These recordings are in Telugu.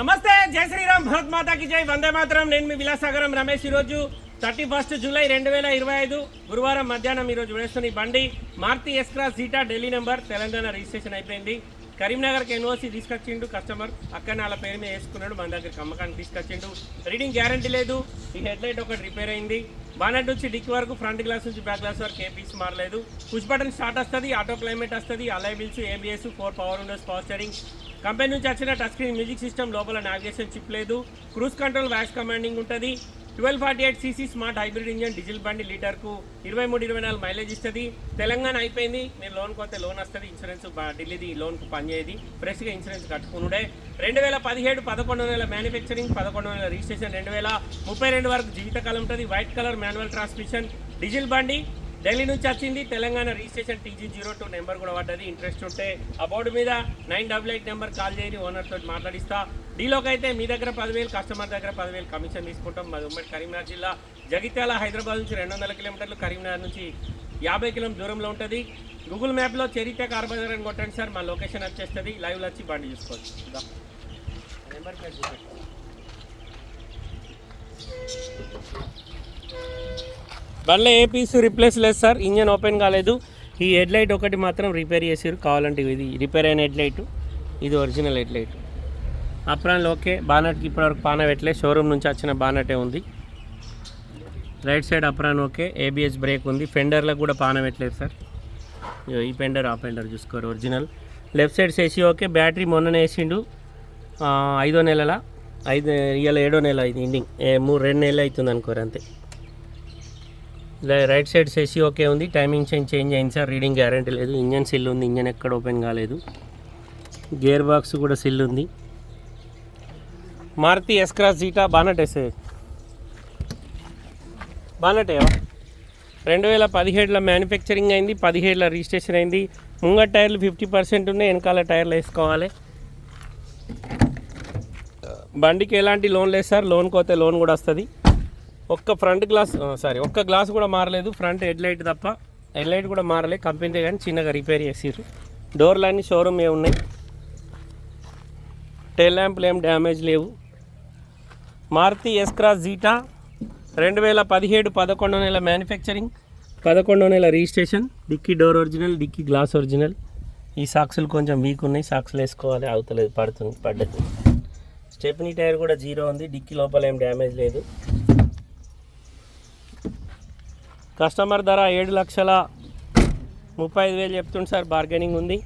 నమస్తే జై శ్రీరామ్ భరత్ మాతాకి జై వందే మాత్రం. నేను మీ విలాసాగరం రమేష్ ఈరోజు థర్టీ ఫస్ట్ జూలై రెండు వేల ఇరవై ఐదు గురువారం మధ్యాహ్నం ఈరోజు వేస్తున్న ఈ బండి. మారుతి ఎస్క్రా సీటా ఢిల్లీ నెంబర్. తెలంగాణ రిజిస్ట్రేషన్ అయిపోయింది. కరీంనగర్కి ఎన్ఓసి తీసుకొచ్చిండు కస్టమర్. అక్కడ వాళ్ళ పేరు మీద వేసుకున్నాడు మన దగ్గరికి అమ్మకానికి తీసుకొచ్చిండు. రీడింగ్ గ్యారంటీ లేదు. ఈ హెడ్ లైట్ ఒకటి రిపేర్ అయింది. బానెట్ నుంచి డిక్ వరకు ఫ్రంట్ గ్లాస్ నుంచి బ్యాక్ గ్లాస్ వరకు ఏ పీస్ మారలేదు. పుష్ బటన్ స్టార్ట్ వస్తుంది ఆటో క్లైమేట్ వస్తుంది alloy wheels ABS four power windows power steering. Company నుంచి వచ్చిన టచ్ స్క్రీన్ మ్యూజిక్ సిస్టమ్ లోపల నావిగేషన్ చిప్ లేదు. క్రూజ్ కంట్రోల్ వ్యాక్స్ కమాండింగ్ ఉంటుంది. Twelve forty eight CC smart hybrid engine diesel బండి లీటర్కు ఇరవై మూడు ఇరవై నాలుగు మైలేజ్ ఇస్తుంది. తెలంగాణ అయిపోయింది. మీరు లోన్ కొత్త లోన్ వస్తుంది. ఇన్సూరెన్స్ ఢిల్లీది లోన్కు పనిచేయదు. ఫ్రెష్గా ఇన్సూరెన్స్ కట్టుకునుడే. రెండు వేల పదిహేడు పదకొండు నెలల మ్యానుఫ్యాక్చరింగ్ పదకొండు నెలల రిజిస్ట్రేషన్ రెండు వేల ముప్పై రెండు వరకు జీవితకాలం ఉంటుంది. White colour manual transmission diesel బండి ఢిల్లీ నుంచి వచ్చింది. Telangana registration TG zero two number కూడా పడ్డది. ఇంట్రెస్ట్ ఉంటే ఆ బోర్డు మీద nine double eight number call చేయని ఓనర్తో మాట్లాడిస్తా. డీలోకి అయితే మీ దగ్గర పదివేలు కస్టమర్ దగ్గర పదివేలు కమిషన్ తీసుకుంటాం. మాది ఉమ్మడి కరీంనగర్ జిల్లా. జగిత్యాల హైదరాబాద్ నుంచి రెండు వందల కిలోమీటర్లు కరీంనగర్ నుంచి యాభై కిలోమీటర్ దూరంలో ఉంటుంది. గూగుల్ మ్యాప్లో చరిత్ర కార్బజార్ అని కొట్టండి సార్. మా లొకేషన్ వచ్చేస్తుంది. లైవ్లో వచ్చి బండి చూసుకోవచ్చు. నెంబర్ ప్లేట్ చూపెట్టు. బండ్లో ఏ పీస్ రిప్లేస్ లేదు సార్ ఇంజన్ ఓపెన్ కాలేదు. ఈ హెడ్ లైట్ ఒకటి మాత్రం రిపేర్ చేసారు కావాలంటే ఇది రిపేర్ అయిన హెడ్ లైట్ ఇది ఒరిజినల్ హెడ్ లైట్ అప్రాన్లు ఓకే బానట్కి ఇప్పటివరకు పాన పెట్టలే షోరూమ్ నుంచి వచ్చిన బానటే ఉంది. Right side apron okay ABS brake ఉంది. ఫెండర్లకు కూడా పాన పెట్టలేదు సార్. ఈ పెండర్ ఆ పెండర్ చూసుకోరు ఒరిజినల్ లెఫ్ట్ సైడ్ సేసి ఓకే బ్యాటరీ మొన్ననే వేసిండు. ఐదో నెలల ఐదు ఇవాళ ఏడో నెల ఇది ఎండింగ్ ఏ మూడు రెండు నెలలు అవుతుంది అనుకోరు అంతే. రైట్ సైడ్ సెసి ఓకే ఉంది. టైమింగ్ చేంజ్ చేంజ్ అయింది సార్. రీడింగ్ గ్యారంటీ లేదు. ఇంజన్ సిల్ ఉంది. ఇంజన్ ఎక్కడ ఓపెన్ కాలేదు. గేర్ బాక్స్ కూడా సిల్ ఉంది. Maruti S Cross Zeta bonnet బానటేవా రెండు వేల పదిహేడులో మ్యానుఫ్యాక్చరింగ్ అయింది. పదిహేడులో రిజిస్ట్రేషన్ అయింది. ముంగట టైర్లు ఫిఫ్టీ పర్సెంట్ ఉన్నాయి. వెనకాల టైర్లు వేసుకోవాలి. బండికి ఎలాంటి లోన్ లేదు సార్. లోన్ కోతే లోన్ కూడా వస్తుంది. ఒక్క ఫ్రంట్ గ్లాస్ సారీ ఒక్క గ్లాస్ కూడా మారలేదు. ఫ్రంట్ హెడ్ లైట్ తప్ప హెడ్ లైట్ కూడా మారలే. కంపెనీ కానీ చిన్నగా రిపేర్ చేసిర్రు. డోర్లు అన్నీ షోరూమ్ ఏ ఉన్నాయి. టెల్ ల్యాంప్లు ఏం డ్యామేజ్ లేవు. మారుతి ఎస్క్రాస్ జీటా రెండు వేల పదిహేడు పదకొండో నెల మ్యానుఫ్యాక్చరింగ్ పదకొండో నెల registration dickey door original dickey glass original ఈ సాక్సులు కొంచెం వీక్ ఉన్నాయి. సాక్సులు వేసుకోవాలి. అవుతలేదు పడుతుంది పడ్డది. స్టెప్నీ టైర్ కూడా జీరో ఉంది. డిక్కీ లోపల ఏం డ్యామేజ్ లేదు. కస్టమర్ ధర ఏడు లక్షల ముప్పై ఐదు వేలు చెప్తుంది సార్ బార్గెనింగ్ ఉంది.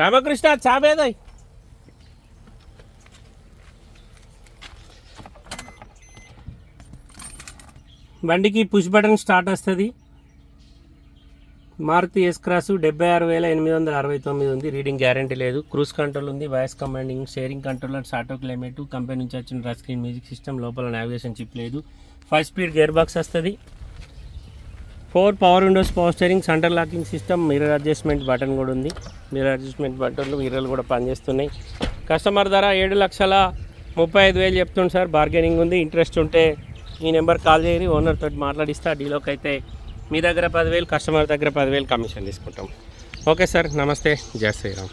రామకృష్ణ చాబేదయ్ బండికి పుష్ బటన్ స్టార్ట్ వస్తుంది. మారుతి ఎస్ క్రాస్ డెబ్బై ఆరు వేల ఎనిమిది వందల అరవై తొమ్మిది ఉంది. రీడింగ్ గ్యారంటీ లేదు. క్రూజ్ కంట్రోల్ ఉంది. Voice commanding sharing controllers auto climate company నుంచి వచ్చిన టచ్ స్క్రీన్ మ్యూజిక్ సిస్టమ్ లోపల నావిగేషన్ చిప్ లేదు. ఫైవ్ స్పీడ్ గేర్ బాక్స్ వస్తుంది. Four power windows power steering centre locking system mirror adjustment button కూడా ఉంది. మిర్రర్ అడ్జస్ట్మెంట్ బటన్లు మిర్రర్లు కూడా పనిచేస్తున్నాయి. కస్టమర్ ధర ఏడు లక్షల ముప్పై ఐదు వేలు చెప్తుంది సార్. బార్గెనింగ్ ఉంది. ఇంట్రెస్ట్ ఉంటే ఈ నెంబర్ కాల్ చేయని ఓనర్ తోటి మాట్లాడిస్తా. డీలోకి అయితే మీ దగ్గర పదివేలు కస్టమర్ దగ్గర పదివేలు కమిషన్ తీసుకుంటాం. ఓకే సార్ నమస్తే జయ శ్రీరామ్.